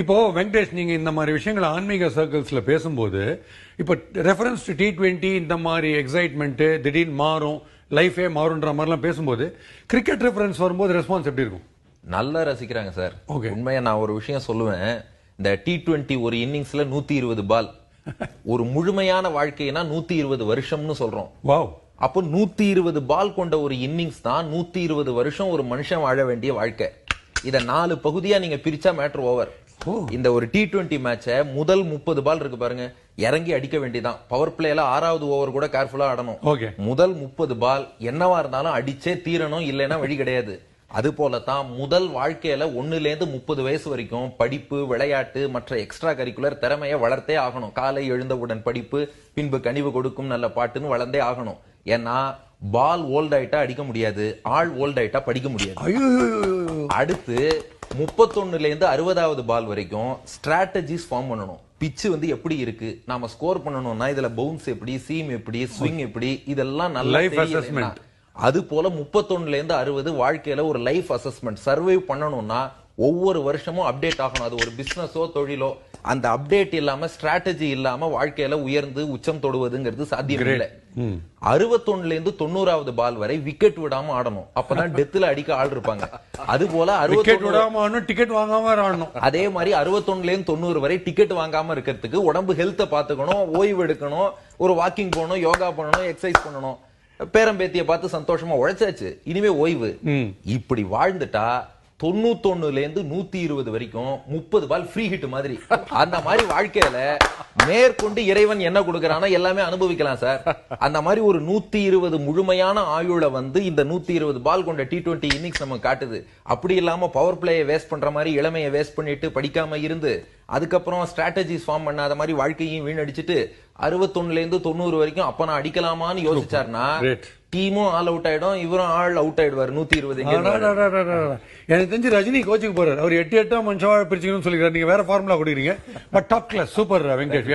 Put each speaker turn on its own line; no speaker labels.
இப்போ வெங்கடேஷ் நீங்க இந்த மாதிரி விஷயங்கள் ஆன்மீக சர்க்கிள்ஸ்ல பேசும்போது இப்போ ரெஃபரன்ஸ் டு டி டுவெண்ட்டி இந்த மாதிரி எக்ஸைட்மெண்ட் திடீர்னு மாறும் லைஃபே மாறும்ன்ற மாதிரிலாம் பேசும்போது கிரிக்கெட் ரெஃபரன்ஸ் வரும்போது ரெஸ்பான்ஸ் எப்படி இருக்கும்?
நல்லா ரசிக்கிறாங்க சார்.
Okay.
உண்மையா நான் ஒரு விஷயம் சொல்லுவேன். இந்த டி டுவெண்ட்டி ஒரு இன்னிங்ஸ்ல நூத்தி இருபது பால். ஒரு முழுமையான வாழ்க்கைனா நூத்தி இருபது வருஷம்னு சொல்றோம்.
வாவ்.
அப்போ நூத்தி இருபது பால் கொண்ட ஒரு இன்னிங்ஸ் தான் நூத்தி இருபது வருஷம் ஒரு மனுஷன் வாழ வேண்டிய வாழ்க்கை. இத நாலு பகுதியா நீங்க பிரிச்சா மேட்டர் ஓவர் இந்த ஒரு டி டுவெண்ட்டி மேட்ச முதல் முப்பது பால் இருக்கு பாருங்க. இறங்கி அடிக்க வேண்டியதான் பவர் பிளேல ஆறாவது ஓவர் கூட கேர்ஃபுல்லா ஆடணும். முதல் முப்பது பால் என்னவா இருந்தாலும் அடிச்சே தீரணும் இல்லைன்னா வழி கிடையாது. அது போலதான் முதல் வாழ்க்கையில ஒண்ணுல இருந்து முப்பது வயசு வரைக்கும் படிப்பு விளையாட்டு மற்ற எக்ஸ்ட்ரா கரிக்குலர் திறமையை வளர்த்தே ஆகணும். காலை எழுந்தவுடன் படிப்பு பின்பு கனிவு கொடுக்கும் நல்ல பாட்டுன்னு வளர்ந்தே ஆகணும். ஏன்னா பால் ஓல்ட் ஆயிட்டா அடிக்க முடியாது ஆள் ஓல்ட் ஆயிட்டா படிக்க முடியாது. அடுத்து முப்பத்தொன்னுல இருந்து அறுபதாவது பால் வரைக்கும் ஸ்ட்ராட்டஜிஸ் ஃபார்ம் பண்ணணும். பிச்சு வந்து எப்படி இருக்கு? நாம ஸ்கோர் பண்ணணும்னா இதுல பவுன்ஸ் எப்படி சீம் எப்படி ஸ்விங் எப்படி இதெல்லாம் நல்லா. அது போல முப்பத்தொன்னுல இருந்து அறுபது வாழ்க்கையில ஒரு லைஃப் அசஸ்மெண்ட் சர்வை பண்ணணும்னா ஒவ்வொரு வருஷமும் அப்டேட் ஆகணும். அது ஒரு பிசினஸோ தொழிலோ அந்த அப்டேட் இல்லாம ஸ்ட்ராட்டஜி இல்லாம வாழ்க்கையில உயர்ந்து உச்சம் தொடுவதுங்கிறது சாத்தியம் இல்லை அறுபத்தொன்னுல இருந்து தொண்ணூறாவது பால் வரை விக்கெட் விடாம ஆடணும். அப்பதான் டெத்துல அடிக்க ஆள் இருப்பாங்க. அது போல அறுபத்தொன்னு
விடாம ஆடணும் டிக்கெட் வாங்காம ஆடணும்.
அதே மாதிரி அறுபத்தொன்னுல இருந்து தொண்ணூறு வரை டிக்கெட் வாங்காம இருக்கிறதுக்கு உடம்பு ஹெல்த்தை பாத்துக்கணும் ஓய்வு எடுக்கணும் ஒரு வாக்கிங் போகணும் யோகா பண்ணணும் எக்ஸசைஸ் பண்ணணும். பேரம்பேத்திய பார்த்து சந்தோஷமா உழைச்சாச்சு. இனிமே ஓய்வு. இப்படி வாழ்ந்துட்டா தொண்ணூத்தொன்னுலேருந்து நூத்தி இருபது வரைக்கும் முப்பது பால் ஃப்ரீ ஹிட் மாதிரி. அந்த மாதிரி வாழ்க்கையில மேற்கொண்டு இறைவன் என்ன கொடுக்கறானோ எல்லாமே அனுபவிக்கலாம் சார். அந்த மாதிரி ஒரு நூத்தி இருபது முழுமையான ஆயுள வந்து இந்த நூத்தி இருபது பால் கொண்ட டி டுவெண்ட்டி இன்னிங்ஸ் நம்ம காட்டுது. அப்படி இல்லாம பவர் பிளேயை வேஸ்ட் பண்ற மாதிரி இளமையை வேஸ்ட் பண்ணிட்டு படிக்காம இருந்து அதுக்கப்புறம் ஸ்ட்ராட்டஜிஸ் ஃபார்ம் பண்ணாத மாதிரி வாழ்க்கையும் வீணடிச்சிட்டு அறுபத்தொன்னுல இருந்து தொண்ணூறு வரைக்கும் அப்ப நான் அடிக்கலாமான்னு யோசிச்சாருன்னா டீமும் ஆல் அவுட் ஆயிடும் இவரும் ஆள் அவுட் ஆயிடுவாரு நூத்தி இருபது
எனக்கு தெரிஞ்சு ரஜினி கோச்சுக்கு போறாரு. அவர் எட்டு எட்டா மனுஷன் பிரிச்சுக்கணும்னு சொல்லிக்கிறார். நீங்க வேற ஃபார்முலா கொடுக்குறீங்க. But top class super Venkatesh